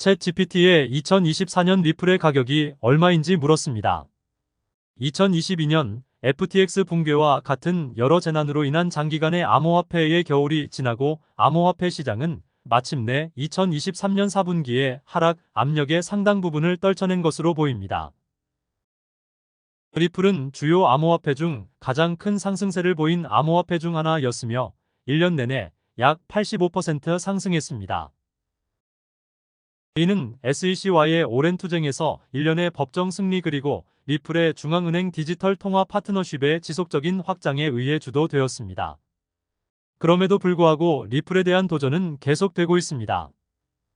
챗 GPT의 2024년 리플의 가격이 얼마인지 물었습니다. 2022년 FTX 붕괴와 같은 여러 재난으로 인한 장기간의 암호화폐의 겨울이 지나고 암호화폐 시장은 마침내 2023년 4분기에 하락 압력의 상당 부분을 떨쳐낸 것으로 보입니다. 리플은 주요 암호화폐 중 가장 큰 상승세를 보인 암호화폐 중 하나였으며 1년 내내 약 85% 상승했습니다. 이는 SEC와의 오랜 투쟁에서 1년의 법정 승리 그리고 리플의 중앙은행 디지털 통화 파트너십의 지속적인 확장에 의해 주도되었습니다. 그럼에도 불구하고 리플에 대한 도전은 계속되고 있습니다.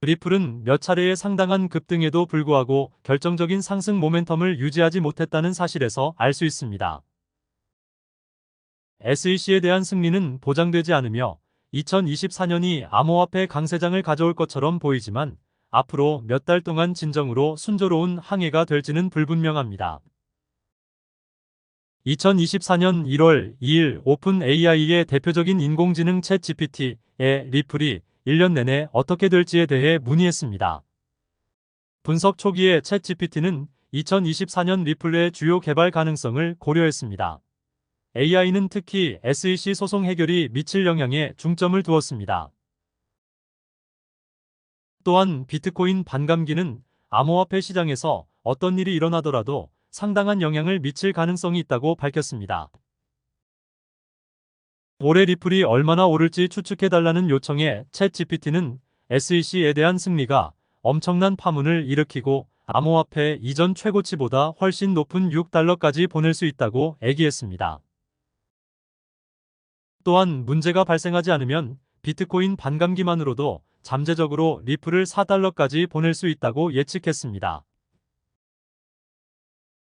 리플은 몇 차례의 상당한 급등에도 불구하고 결정적인 상승 모멘텀을 유지하지 못했다는 사실에서 알 수 있습니다. SEC에 대한 승리는 보장되지 않으며 2024년이 암호화폐 강세장을 가져올 것처럼 보이지만 앞으로 몇 달 동안 진정으로 순조로운 항해가 될지는 불분명합니다. 2024년 1월 2일 오픈 AI의 대표적인 인공지능 챗 GPT의 리플이 1년 내내 어떻게 될지에 대해 문의했습니다. 분석 초기에 챗 GPT는 2024년 리플의 주요 개발 가능성을 고려했습니다. AI는 특히 SEC 소송 해결이 미칠 영향에 중점을 두었습니다. 또한 비트코인 반감기는 암호화폐 시장에서 어떤 일이 일어나더라도 상당한 영향을 미칠 가능성이 있다고 밝혔습니다. 올해 리플이 얼마나 오를지 추측해달라는 요청에 챗 GPT는 SEC에 대한 승리가 엄청난 파문을 일으키고 암호화폐 이전 최고치보다 훨씬 높은 6달러까지 보낼 수 있다고 애기했습니다. 또한 문제가 발생하지 않으면 비트코인 반감기만으로도 잠재적으로 리플을 4달러까지 보낼 수 있다고 예측했습니다.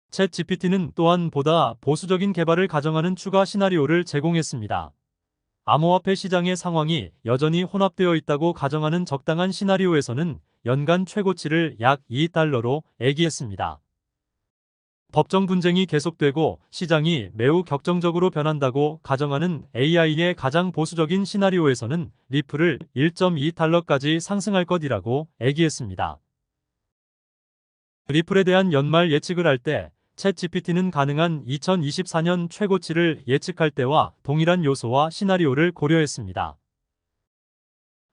챗 GPT는 또한 보다 보수적인 개발을 가정하는 추가 시나리오를 제공했습니다. 암호화폐 시장의 상황이 여전히 혼합되어 있다고 가정하는 적당한 시나리오에서는 연간 최고치를 약 2달러로 애기했습니다. 법정 분쟁이 계속되고 시장이 매우 격정적으로 변한다고 가정하는 AI의 가장 보수적인 시나리오에서는 리플을 1.2달러까지 상승할 것이라고 애기했습니다. 리플에 대한 연말 예측을 할 때 챗 GPT는 가능한 2024년 최고치를 예측할 때와 동일한 요소와 시나리오를 고려했습니다.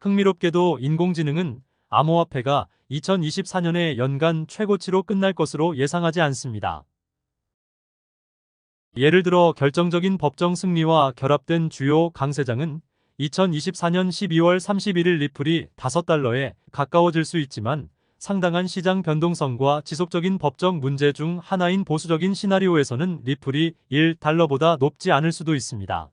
흥미롭게도 인공지능은 암호화폐가 2024년에 연간 최고치로 끝날 것으로 예상하지 않습니다. 예를 들어 결정적인 법정 승리와 결합된 주요 강세장은 2024년 12월 31일 리플이 5달러에 가까워질 수 있지만 상당한 시장 변동성과 지속적인 법적 문제 중 하나인 보수적인 시나리오에서는 리플이 1달러보다 높지 않을 수도 있습니다.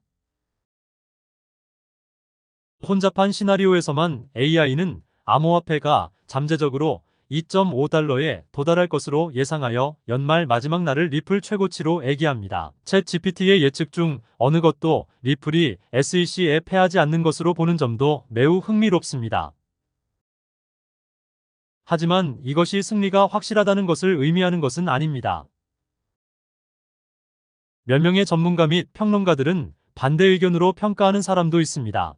혼잡한 시나리오에서만 AI는 암호화폐가 잠재적으로 2.5달러에 도달할 것으로 예상하여 연말 마지막 날을 리플 최고치로 애기합니다. 챗 GPT의 예측 중 어느 것도 리플이 SEC에 패하지 않는 것으로 보는 점도 매우 흥미롭습니다. 하지만 이것이 승리가 확실하다는 것을 의미하는 것은 아닙니다. 몇 명의 전문가 및 평론가들은 반대 의견으로 평가하는 사람도 있습니다.